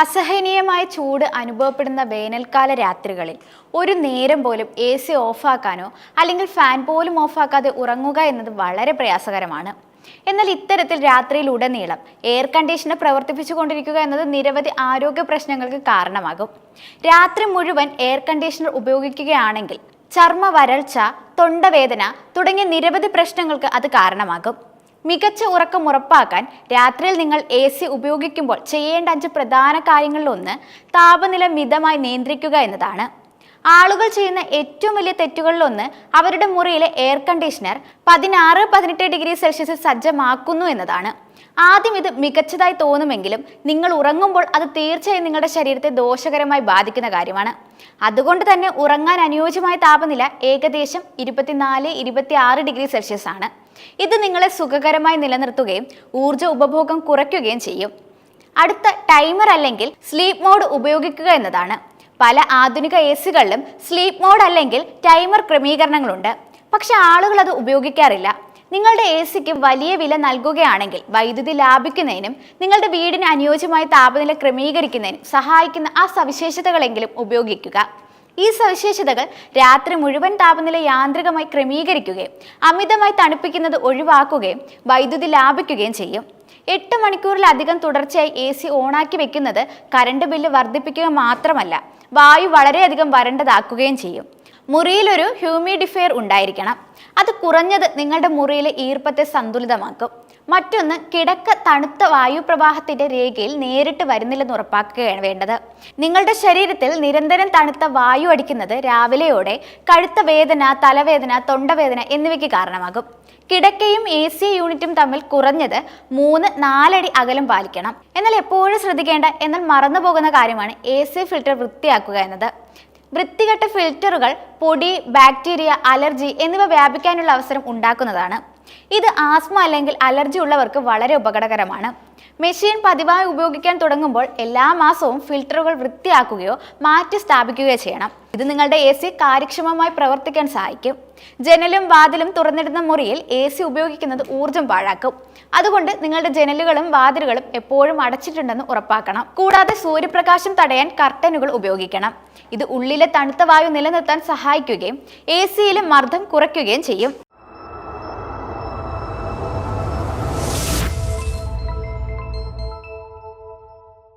അസഹനീയമായ ചൂട് അനുഭവപ്പെടുന്ന വേനൽക്കാല രാത്രികളിൽ ഒരു നേരം പോലും എ സി ഓഫാക്കാനോ അല്ലെങ്കിൽ ഫാൻ പോലും ഓഫാക്കാതെ ഉറങ്ങുക എന്നത് വളരെ പ്രയാസകരമാണ്. എന്നാൽ ഇത്തരത്തിൽ രാത്രിയിൽ ഉടനീളം എയർ കണ്ടീഷണർ പ്രവർത്തിപ്പിച്ചുകൊണ്ടിരിക്കുക എന്നത് നിരവധി ആരോഗ്യ പ്രശ്നങ്ങൾക്ക് കാരണമാകും. രാത്രി മുഴുവൻ എയർ കണ്ടീഷണർ ഉപയോഗിക്കുകയാണെങ്കിൽ ചർമ്മ വരൾച്ച തൊണ്ടവേദന തുടങ്ങിയ നിരവധി പ്രശ്നങ്ങൾക്ക് അത് കാരണമാകും. മികച്ച ഉറക്കം ഉറപ്പാക്കാൻ രാത്രിയിൽ നിങ്ങൾ എ സി ഉപയോഗിക്കുമ്പോൾ ചെയ്യേണ്ട അഞ്ച് പ്രധാന കാര്യങ്ങളിലൊന്ന് താപനില മിതമായി നിയന്ത്രിക്കുക എന്നതാണ്. ആളുകൾ ചെയ്യുന്ന ഏറ്റവും വലിയ തെറ്റുകളിലൊന്ന് അവരുടെ മുറിയിലെ എയർ കണ്ടീഷണർ പതിനാറ് പതിനെട്ട് ഡിഗ്രി സെൽഷ്യസിൽ സജ്ജമാക്കുന്നു എന്നതാണ്. ആദ്യം ഇത് മികച്ചതായി തോന്നുമെങ്കിലും നിങ്ങൾ ഉറങ്ങുമ്പോൾ അത് തീർച്ചയായും നിങ്ങളുടെ ശരീരത്തെ ദോഷകരമായി ബാധിക്കുന്ന കാര്യമാണ്. അതുകൊണ്ട് തന്നെ ഉറങ്ങാൻ അനുയോജ്യമായ താപനില ഏകദേശം ഇരുപത്തിനാല് ഇരുപത്തി ഡിഗ്രി സെൽഷ്യസ് ആണ് ഇത് നിങ്ങളെ സുഖകരമായി നിലനിർത്തുകയും ഊർജ ഉപഭോഗം കുറയ്ക്കുകയും ചെയ്യും. അടുത്ത ടൈമർ അല്ലെങ്കിൽ സ്ലീപ്പ് മോഡ് ഉപയോഗിക്കുക എന്നതാണ്. പല ആധുനിക എ സികളിലും സ്ലീപ്പ് മോഡ് അല്ലെങ്കിൽ ടൈമർ ക്രമീകരണങ്ങളുണ്ട്. പക്ഷെ ആളുകൾ അത് ഉപയോഗിക്കാറില്ല. നിങ്ങളുടെ എ സിക്ക് വലിയ വില നൽകുകയാണെങ്കിൽ വൈദ്യുതി ലാഭിക്കുന്നതിനും നിങ്ങളുടെ വീടിന് അനുയോജ്യമായ താപനില ക്രമീകരിക്കുന്നതിനും സഹായിക്കുന്ന ആ സവിശേഷതകളെങ്കിലും ഉപയോഗിക്കുക. ഈ സവിശേഷതകൾ രാത്രി മുഴുവൻ താപനില യാന്ത്രികമായി ക്രമീകരിക്കുകയും അമിതമായി തണുപ്പിക്കുന്നത് ഒഴിവാക്കുകയും വൈദ്യുതി ലാഭിക്കുകയും ചെയ്യും. എട്ട് മണിക്കൂറിലധികം തുടർച്ചയായി എ സി ഓണാക്കി വെക്കുന്നത് കറണ്ട് ബില്ല് വർദ്ധിപ്പിക്കുക മാത്രമല്ല വായു വളരെയധികം വരണ്ടതാക്കുകയും ചെയ്യും. മുറിയിലൊരു ഹ്യൂമിഡിഫയർ ഉണ്ടായിരിക്കണം. അത് കുറഞ്ഞത് നിങ്ങളുടെ മുറിയിലെ ഈർപ്പത്തെ സന്തുലിതമാക്കും. മറ്റൊന്ന് കിടക്ക തണുത്ത വായുപ്രവാഹത്തിന്റെ രേഖയിൽ നേരിട്ട് വരുന്നില്ലെന്ന് ഉറപ്പാക്കുകയാണ് വേണ്ടത്. നിങ്ങളുടെ ശരീരത്തിൽ നിരന്തരം തണുത്ത വായു അടിക്കുന്നത് രാവിലെയോടെ കഴുത്ത വേദന തലവേദന തൊണ്ടവേദന എന്നിവയ്ക്ക് കാരണമാകും. കിടക്കയും എ സി യൂണിറ്റും തമ്മിൽ കുറഞ്ഞത് മൂന്ന് നാലടി അകലം പാലിക്കണം. എന്നാൽ എപ്പോഴും ശ്രദ്ധിക്കേണ്ട എന്നാൽ മറന്നു പോകുന്ന കാര്യമാണ് എ സി ഫിൽറ്റർ വൃത്തിയാക്കുക എന്നത്. വൃത്തികെട്ട ഫിൽറ്ററുകൾ പൊടി ബാക്ടീരിയ അലർജി എന്നിവ വ്യാപിക്കാനുള്ള അവസരം ഉണ്ടാക്കുന്നതാണ്. ഇത് ആസ്മ അല്ലെങ്കിൽ അലർജി ഉള്ളവർക്ക് വളരെ അപകടകരമാണ് മെഷീൻ പതിവായി ഉപയോഗിക്കാൻ തുടങ്ങുമ്പോൾ എല്ലാ മാസവും ഫിൽറ്ററുകൾ വൃത്തിയാക്കുകയോ മാറ്റി സ്ഥാപിക്കുകയോ ചെയ്യണം. ഇത് നിങ്ങളുടെ എ സി കാര്യക്ഷമമായി പ്രവർത്തിക്കാൻ സഹായിക്കും. ജനലും വാതിലും തുറന്നിടുന്ന മുറിയിൽ എ സി ഉപയോഗിക്കുന്നത് ഊർജം പാഴാക്കും. അതുകൊണ്ട് നിങ്ങളുടെ ജനലുകളും വാതിലുകളും എപ്പോഴും അടച്ചിട്ടുണ്ടെന്ന് ഉറപ്പാക്കണം. കൂടാതെ സൂര്യപ്രകാശം തടയാൻ കർട്ടനുകൾ ഉപയോഗിക്കണം. ഇത് ഉള്ളിലെ തണുത്ത വായു നിലനിർത്താൻ സഹായിക്കുകയും എ സിയിലെ മർദ്ദം കുറയ്ക്കുകയും ചെയ്യും.